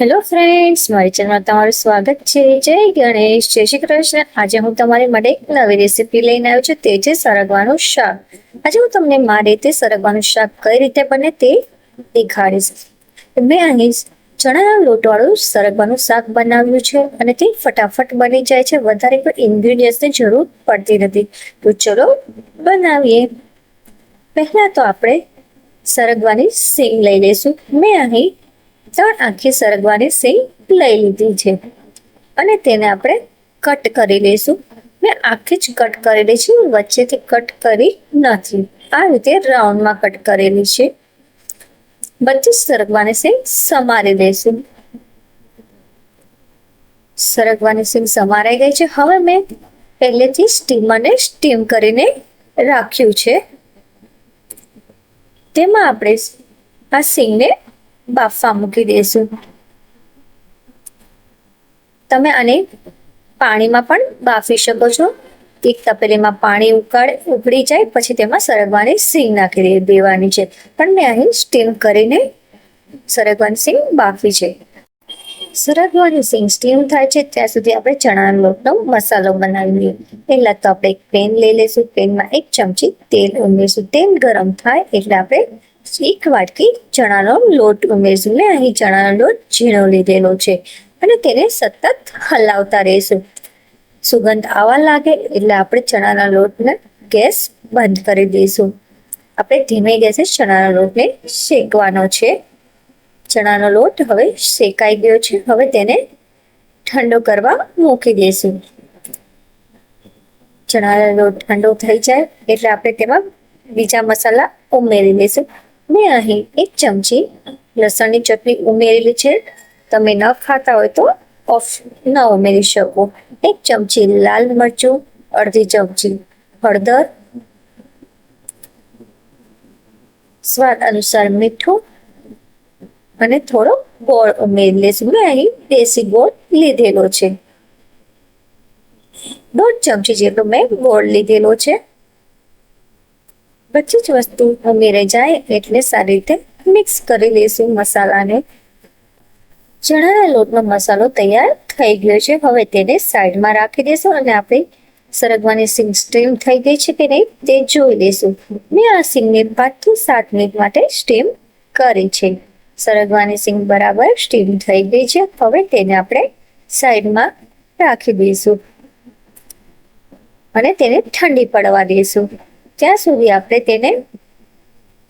Hello friends મારી ચેનલમાં તમારું સ્વાગત છે. જય ગણેશ. જય શ્રી કૃષ્ણ. આજે હું તમારી માટે એક નવી રેસીપી લઈને આવ્યો છું. તે છે સરગવાનું શાક. આજે હું તમને મારી રીતે સરગવાનું શાક કઈ રીતે બને તે દેખાડીશ. મેં અહીં ચણાના લોટવાળું સરગવાનું શાક બનાવ્યું છે અને તે ફટાફટ બની જાય છે. વધારે કોઈ ઇન્ગ્રીડિયન્ટ્સની જરૂર પડતી નથી. તો ચલો બનાવીએ. પહેલાં તો આપણે સરગવાની સીંગ લઈ લઈશું. મેં અહીં ત્રણ આખી સરગવાની સિંગ લઈ લીધી છે. અને તેને આપણે કટ કરી લઈશું મેં આખી જ કટ કરેલી છે વચ્ચેથી કટ કરી નથી. આ રીતે રાઉન્ડમાં કટ કરેલી છે. બધી સરગવાની સિંગ સમારી લઈશું સરગવાની સિંગ સમારાઈ ગઈ છે. હવે મેં પહેલેથી સ્ટીમરને સ્ટીમ કરીને રાખ્યું છે. તેમાં આપણે આ સિંગને બાફવા મૂકી દઈશું તમે આને પાણીમાં પણ બાફી શકો છો. એક તપેલીમાં પાણી ઉકાળ, ઉકળી જાય, પછી તેમાં સરગવાની સિંગ નાખી દેવાની છે. પણ મેં અહીં સ્ટીમ કરીને સરગવાની સિંગ બાફી છે. સરગવાની સિંગ સ્ટીમ થાય છે, ત્યાં સુધી આપણે ચણાનો લોટનો મસાલો બનાવી લઈએ. પહેલા તો આપણે એક પેન લઈ લઈશું. પેનમાં એક ચમચી તેલ ઉમેરીશું. તેલ ગરમ થાય એટલે આપણે એક વાટકી ચણાનો લોટ ઉમેરશું અહીં ચણાનો લોટ ઝીણો લીધેલો છે અને તેને સતત હલાવતા રહીશું. સુગંધ આવવા લાગે એટલે આપણે ચણાના લોટને ગેસ બંધ કરી દઈશું. આપણે ધીમે ગેસે ચણાના લોટને શેકવાનો છે. ચણાનો લોટ હવે શેકાઈ ગયો છે. હવે તેને ઠંડો કરવા મૂકી દઈશું. ચણાનો લોટ ઠંડો થઈ જાય એટલે આપણે તેમાં બીજા મસાલા ઉમેરી દઈશું. મેં અહીં એક ચમચી લસણની ચટણી ઉમેરેલી છે. તમે ન ખાતા હોય તો ઓફ ન ઉમેરી શકો. એક ચમચી લાલ મરચું, અડધી ચમચી હળદર. સ્વાદ અનુસાર મીઠું અને થોડો ગોળ ઉમેરી લઈશું મેં અહીં દેશી ગોળ લીધેલો છે. દોઢ ચમચી જેટલો મેં ગોળ લીધેલો છે. બધી જ વસ્તુ ઉમેરે જાય એટલે સારી રીતે મિક્સ કરી લઈશું મસાલાને. ચણાના લોટનો મસાલો તૈયાર થઈ ગયો છે. હવે તેને સાઈડમાં રાખી દઈશું અને આપણે સરગવાની સિંગ સ્ટીમ થઈ ગઈ છે કે નહીં તે જોઈ લઈશું. મેં આ સિંગને પાંચથી સાત મિનિટ માટે સ્ટીમ કરી છે. સરગવાની સિંગ બરાબર સ્ટીમ થઈ ગઈ છે. હવે તેને આપણે સાઈડમાં રાખી દઈશું. અને તેને ઠંડી પડવા દઈશું. ત્યાં સુધી આપણે તેને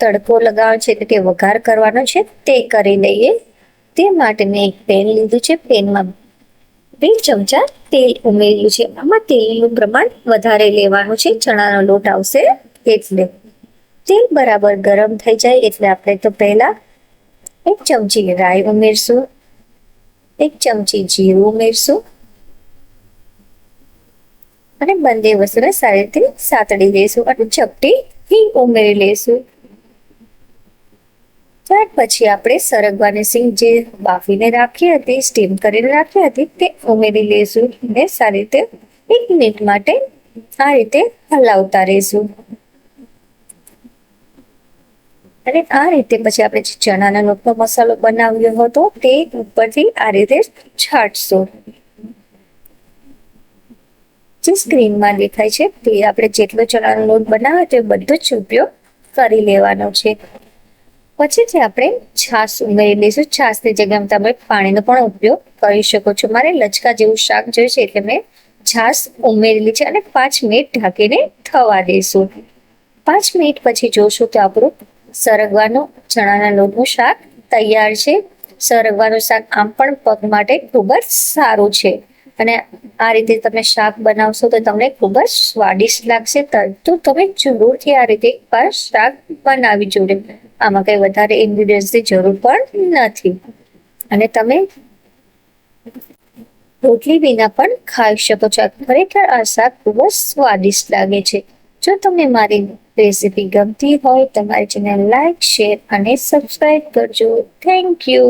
તડકો લગાવવાનો છે એટલે કે વઘાર કરવાનો છે, તે કરી લઈએ. તે માટે મેં એક પેન લીધું છે. પેનમાં બે ચમચા તેલ ઉમેર્યું છે. આમાં તેલનું પ્રમાણ વધારે લેવાનું છે. ચણાનો લોટ આવશે એટલે તેલ બરાબર ગરમ થઈ જાય એટલે આપણે તો પહેલા એક ચમચી રાઈ ઉમેરશું, એક ચમચી જીરું ઉમેરશું અને બંને વસ્તુને સારી રીતે સાતડી લઈશું અને ચપટી હિંગ ઉમેરી લઈશું ત્યાર પછી આપણે સરગવાની સિંગ જે બાફીને રાખી હતી, સ્ટીમ કરીને રાખી હતી, તે ઉમેરી લઈશું અને સારી રીતે એક મિનિટ માટે આ રીતે હલાવતા રહીશું. અને આ રીતે પછી આપણે જે ચણાના લોટનો મસાલો બનાવ્યો હતો, તે ઉપરથી આ રીતે છાંટશું. જે સ્ક્રીનમાં દેખાય છે. તે આપણે જેટલો ચણાનો લોટ બનાવે તે બધો જ ઉપયોગ કરી લેવાનો છે. પછીથી આપણે છાશ ઉમેરી લઈશું છાશની જગ્યામાં તમે પાણીનો પણ ઉપયોગ કરી શકો છો. મારે લચકા જેવું શાક જોઈએ છે એટલે મેં છાશ ઉમેરેલી છે અને પાંચ મિનિટ ઢાંકીને થવા દઈશું. પાંચ મિનિટ પછી જોશું તો આપણું સરગવાનું, ચણાના લોટનું શાક તૈયાર છે. સરગવાનું શાક આમ પણ પગ માટે ખૂબ જ સારું છે. અને આ રીતે તમે શાક બનાવશો તો તમને ખૂબ જ સ્વાદિષ્ટ લાગશે. તો તમે જરૂરથી આ રીતે એકવાર શાક બનાવી જોડે. આમાં કંઈ વધારે ઇન્ગ્રીડિયન્ટ્સની જરૂર પણ નથી. અને તમે રોટલી વિના પણ ખાઈ શકો છો. ખરેખર આ શાક ખૂબ જ સ્વાદિષ્ટ લાગે છે. જો તમને મારી રેસીપી ગમતી હોય તમારી મારી ચેનલ લાઈક શેર અને સબસ્ક્રાઈબ કરજો. Thank you